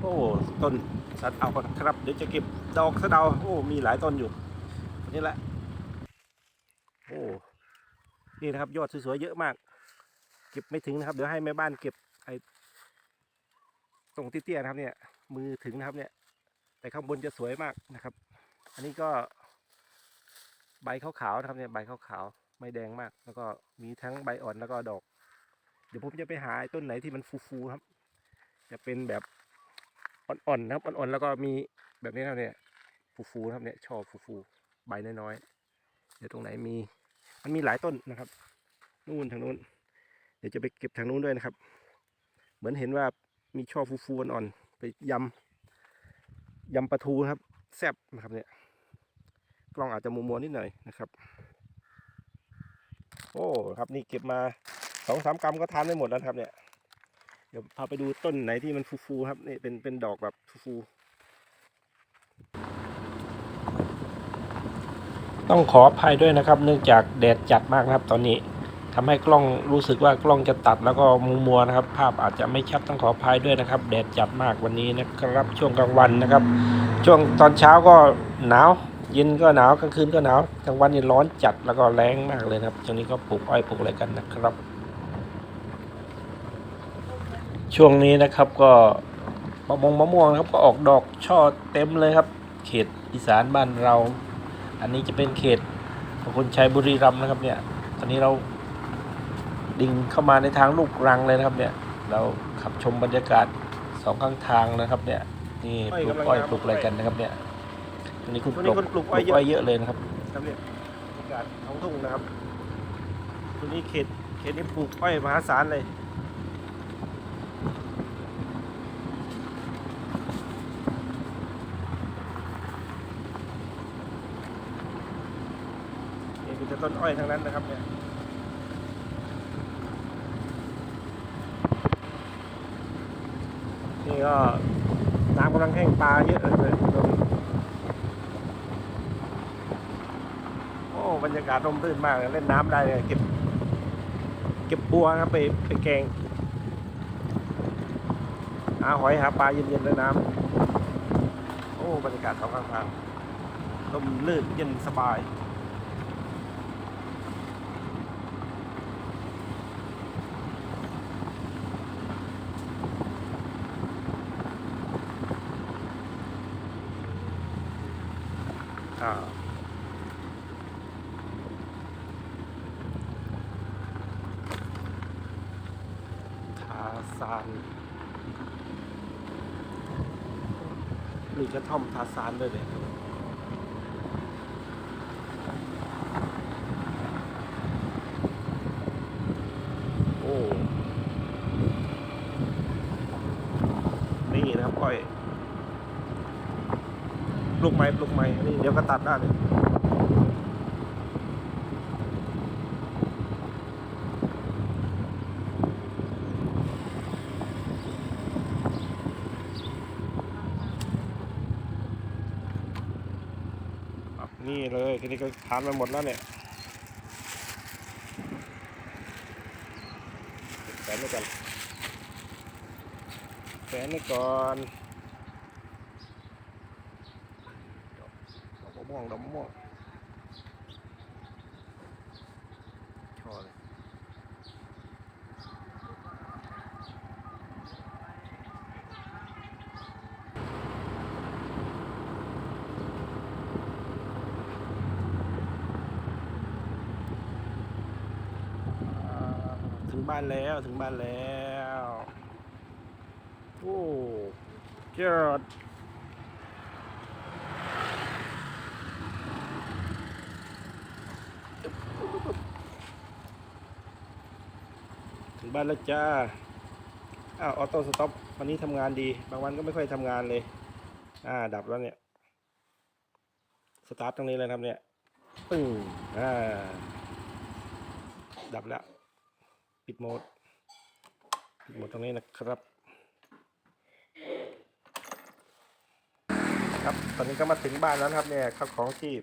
โอ้ต้นสัตว์เอาครับ เดี๋ยวจะเก็บดอกสะเดาโอ้มีหลายต้นอยู่นี่แหละโอ้นี่นะครับยอดสวยๆเยอะมาก เก็บไม่ถึงนะครับ เดี๋ยวให้แม่บ้านเก็บไอ้ตรงเตี้ยๆนะครับ เนี่ย มือถึงนะครับ เนี่ย แต่ข้างบนจะสวยมากนะครับ อันนี้ก็ ใบขาวๆนะครับ เนี่ยใบขาวๆไม่แดงมาก แล้วก็มีทั้งใบอ่อนแล้วก็ดอก เดี๋ยวผมจะไปหาต้นไหนที่มันฟูๆครับ จะเป็นแบบ อ่อนๆนะครับอ่อนๆแล้วก็มีแบบนี้นะครับเนี่ยฟูๆนะครับเนี่ยชอบฟูๆใบน้อยๆเดี๋ยวตรงไหนมี มันมีหลายต้นนะครับนู่นทางนู้น เดี๋ยวจะไปเก็บทางนู้นด้วยนะครับ เหมือนเห็นว่ามีช่อฟูๆอ่อนๆไปยำยำปลาทูครับแซบนะครับเนี่ยกล้องอาจจะมัวๆนิดหน่อยนะครับ โอ้ครับนี่เก็บมาสองสามกรัมก็ทานได้หมดแล้วครับเนี่ย เดี๋ยวพาไปดูต้นไหนที่มันฟูๆครับนี่เป็นเป็นดอกแบบฟูๆต้องขออภัยด้วยนะครับ เนื่องจากแดดจัดมากนะครับ ตอนนี้ทำให้กล้องรู้สึกว่ากล้องจะตัดแล้วก็มัวๆนะครับ ภาพอาจจะไม่ชัดต้องขออภัยด้วยนะครับ แดดจัดมากวันนี้นะครับ ช่วงกลางวันนะครับ ช่วงตอนเช้าก็หนาวเย็นก็หนาวกลางคืนก็หนาวกลางวันนี่ร้อนจัดแล้วก็แรงมากเลยนะครับช่วงนี้ก็ปลูกอ้อยปลูกอะไรกันนะครับ ช่วงนี้นะครับก็มะม่วงมะม่วงนะครับก็ออกดอกช่อเต็มเลยครับ เขตอีสานบ้านเรา อันนี้จะเป็นเขตของคนชัยบุรีรัมย์นะครับเนี่ย ตอนนี้เราดิ่งเข้ามาในทางลูกรังเลยนะครับเนี่ย เราขับชมบรรยากาศสองข้างทางนะครับเนี่ยนี่ปลูกอ้อยปลูกอะไรกันนะครับเนี่ยตอนนี้คุณปลูกปลูกอ้อยเยอะเลยนะครับครับเนี่ยบรรยากาศท้องทุ่งนะครับตัวนี้เขตเขตนี้ปลูกอ้อยมหาศาลเลย นี่คือจะ ต้นอ้อยทั้งนั้นนะครับเนี่ยนี่ก็น้ำกำลังแห้งปลาเยอะเลยตรงนี้โอ้บรรยากาศร่มรื่นมากเลยเล่นน้ำได้เลยเก็บ เก็บบัวครับไปไปแกงหาหอยหาปลาเย็นๆในน้ำโอ้บรรยากาศสองข้างทางร่มรื่นเย็นสบาย อ่า ทาซานมีกระท่อมทาซานด้วยเลยโอ้ นี่นะครับก้อย ปลูกไม้ปลูกไม้นนี้เดี๋ยวก็ตัดได้เลยนี่เลยทีนี้ก็ทานมาหมดแล้วเนี่ยแฝนไว้ก่อนแฝนไว้ก่อนดอกมะม่ วงดอกมะม่วงชอเลยถึงบ้านแล้วถึงบ้านแล้ว โอ้เจิด ถึงบ้านแล้วจ้าอ้าวออโต้สต็อปวันนี้ทำงานดี บางวันก็ไม่ค่อยทำงานเลย อ่า ดับแล้วเนี่ย สตาร์ทตรงนี้เลยครับเนี่ยปึ้งอ่า ดับแล้ว ปิดโหมด ปิดโหมดตรงนี้นะครับ ครับ ตอนนี้ก็มาถึงบ้านแล้วครับเนี่ยข้าวของที่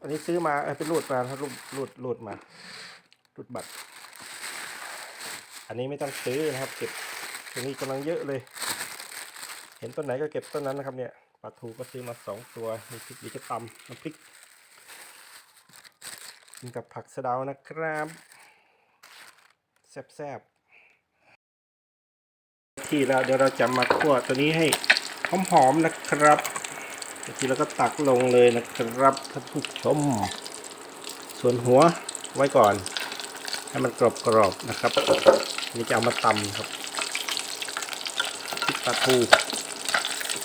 อันนี้ซื้อมาเออเป็นรูดมาครับรูดรูดรูดมารูดบัตร อันนี้ไม่ต้องซื้อนะครับ เก็บตรงนี้กำลังเยอะเลย เห็นต้นไหนก็เก็บต้นนั้นนะครับ เนี่ยปลาทูก็ซื้อมาสองตัวนี่พริกดีจะตำน้ำพริกกินกับผักสะเดานะครับแซ่บๆที่แล้วเดี๋ยวเราจะมาคั่วตัวนี้ให้หอมๆนะครับทีแล้วก็ตักลงเลยนะครับท่านผู้ชม ส่วนหัวไว้ก่อน ให้มันกรอบๆนะครับนี่จะเอามาตำครับพริกปลาทู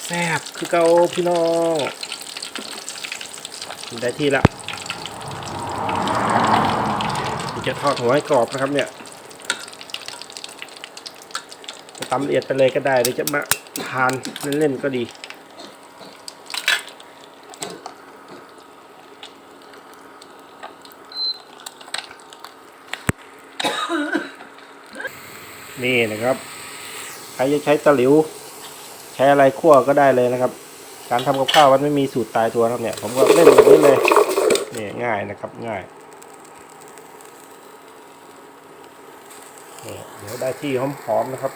แซ่บคือเกาพี่น้องได้ที่ละเดี๋ยวจะทอดหัวให้กรอบนะครับเนี่ยตำละเอียดไปเลยก็ได้หรือจะมาทานเล่นๆก็ดี นี่นะครับ ใครจะใช้ตะหลิว ใช้อะไรคั่วก็ได้เลยนะครับ การทำกับข้าวมันไม่มีสูตรตายตัวนะครับเนี่ย ผมก็เล่นแบบนี้เลยนี่ง่ายนะครับง่ายเดี๋ยวได้ที่หอมๆนะครับ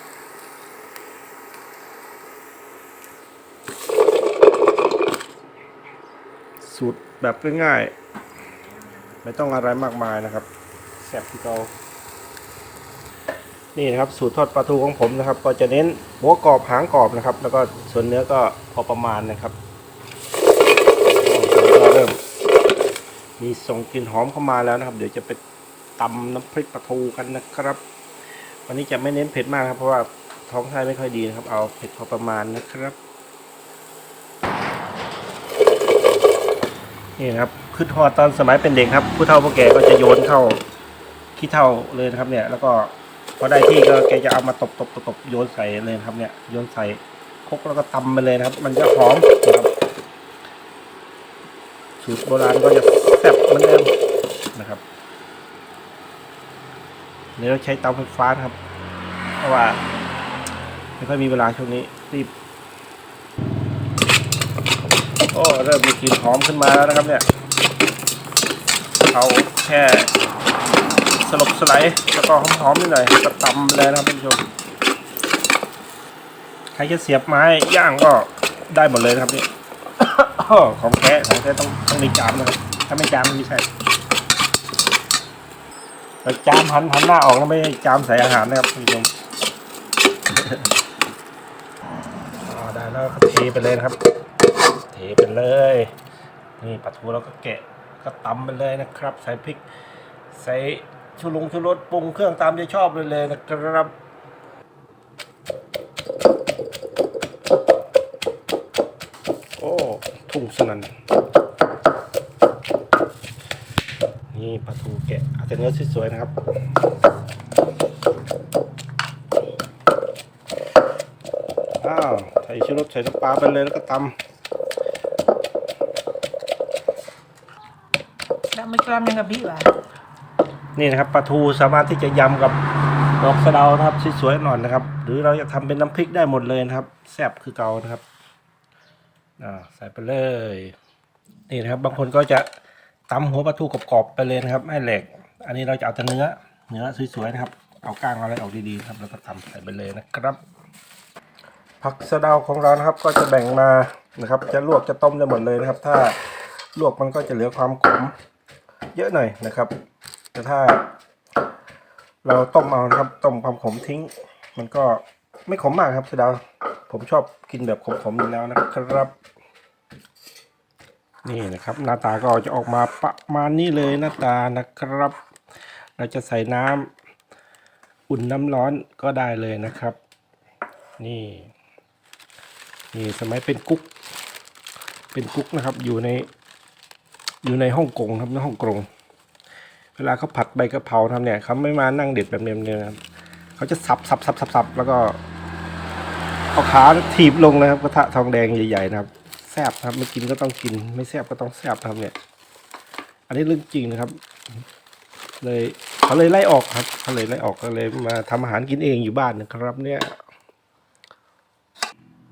สูตรแบบง่ายๆไม่ต้องอะไรมากมายนะครับแซ่บที่เรา นี่นะครับสูตรทอดปลาทูของผมนะครับ ก็จะเน้นหัวกรอบหางกรอบนะครับ แล้วก็ส่วนเนื้อก็พอประมาณนะครับก็เริ่ม มีส่งกลิ่นหอมเข้ามาแล้วนะครับ เดี๋ยวจะไปตำน้ำพริกปลาทูกันนะครับ วันนี้จะไม่เน้นเผ็ดมากครับ เพราะว่าท้องไส้ไม่ค่อยดีนะครับ เอาเผ็ดพอประมาณนะครับ นี่นะครับคือทอดตอนสมัยเป็นเด็กครับ ผู้เฒ่าผู้แก่ก็จะโยนเข้าขี้เท่าเลยนะครับเนี่ยแล้วก็ พอได้ที่ก็แกจะเอามาตบตบตบตบโยนใส่เลยครับ เนี่ยโยนใส่คกแล้วก็ตำไปเลยนะครับ มันจะหอมนะครับสูตรโบราณก็จะแซ่บเหมือนเดิมนะครับเดี๋ยวเราใช้เตาไฟฟ้าครับ เพราะว่าไม่ค่อยมีเวลาช่วงนี้รีบโอ้เริ่มมีกลิ่นหอมขึ้นมาแล้วนะครับเนี่ย เอาแค่ ลบสไลด์แล้วก็หอมๆนิดหน่อยก็ตำเลยนะครับท่านผู้ชมใครจะเสียบไม้ย่างก็ได้หมดเลยนะครับนี่ของแท้ของแท้ต้องต้องมีจามนะครับถ้าไม่จามมันไม่ใช่แต่จามหันหันหน้าออกแล้วไม่จามใส่อาหารนะครับท่านผู้ชมอ๋อได้แล้วครับเทไปเลยนะครับ เทไปเลยนี่ปลาทูเราก็แกะก็ตำไปเลยนะครับ ใส่พริกใส่ ชูลงชูรสปรุงเครื่องตามใจชอบเลยเลยนะครับโอ้ทุ่งสนันนี่ปลาทูแกะเอาแต่เนื้อสวยๆนะครับอ้าวใส่ชูรสใส่น้ำปลาไปเลยแล้วก็ตำแล้วไม่กล้ามยังกับพี่วะ นี่นะครับปลาทูสามารถที่จะยำกับดอกสะเดานะครับสวยๆหน่อยนะครับ หรือเราจะทำเป็นน้ำพริกได้หมดเลยนะครับแซ่บคือเกานะครับอ่าใส่ไปเลยนี่นะครับ บางคนก็จะตำหัวปลาทูกรอบๆไปเลยนะครับไม่แหลกอันนี้เราจะเอาแต่เนื้อ เนื้อสวยๆนะครับ เอาก้างเอาอะไรออกดีๆครับแล้วก็ตำใส่ไปเลยนะครับ ผักสะเดาของเรานะครับ ก็จะแบ่งมานะครับ จะลวกจะต้มได้หมดเลยนะครับ ถ้าลวกมันก็จะเหลือความขมเยอะหน่อยนะครับ แต่ถ้า เราต้มเอานะครับต้มความขมทิ้ง มันก็ไม่ขมมากครับสะเดาผมชอบกินแบบขมๆอยู่แล้วนะครับ นี่นะครับ หน้าตาก็จะออกมาประมาณนี้เลยหน้าตานะครับ เราจะใส่น้ำอุ่นน้ำร้อนก็ได้เลยนะครับ นี่นี่สมัยเป็นกุ๊กเป็นกุ๊กนะครับอยู่ในอยู่ในฮ่องกงครับในฮ่องกง เวลาเขาผัดใบกะเพราทำเนี่ยเขาไม่มานั่งเด็ดแบบเนียมๆครับเขาจะสับสับสับสับสับแล้วก็เอาขาถีบลงเลยครับกระทะทองแดงใหญ่ๆนะครับแซ่บครับไม่กินก็ต้องกิน ไม่แซ่บก็ต้องแซ่บนะครับเนี่ย อันนี้เรื่องจริงนะครับ เลยเขาเลยไล่ออกครับเขาเลยไล่ออกก็เลยมาทำอาหารกินเองอยู่บ้านนะครับ เนี่ย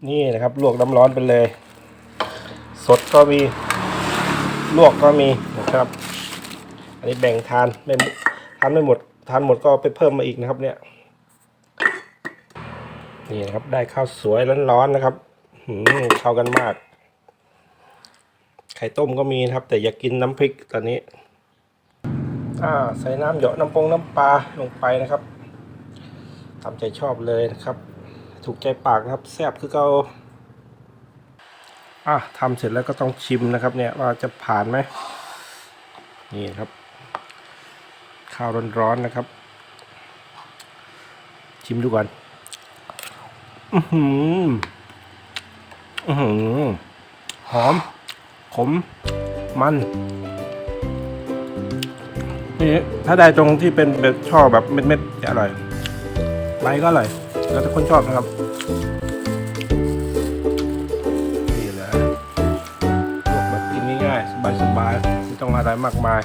นี่นะครับ ลวกน้ำร้อนไปเลย สดก็มี ลวกก็มีนะครับ อันนี้แบ่งทานไม่ทานไม่หมดทานหมดก็ไปเพิ่มมาอีกนะครับ เนี่ยนี่นะครับได้ข้าวสวยร้อนๆนะครับหืมเข้ากันมาก ไข่ต้มก็มีนะครับ แต่อย่ากกินน้ำพริกตอนนี้ อ่า ใส่น้ำเหยาะน้ำปงน้ำปลาลงไปนะครับตามใจชอบเลยนะครับ ถูกใจปากนะครับแซ่บคือเกาอะทำเสร็จแล้วก็ต้องชิมนะครับ เนี่ยว่าจะผ่านไหมนี่ครับ ข้าวร้อนๆนะครับ ชิมดูก่อน อือหืออือหือหอม ขม มันนี่ถ้าได้ตรงที่เป็นแบบช่อแบบเม็ดๆจะอร่อยใบก็อร่อย แล้วแต่คนชอบนะครับนี่แหละลวกแบบกินง่ายๆ สบายๆไม่ต้องอะไรมากมาย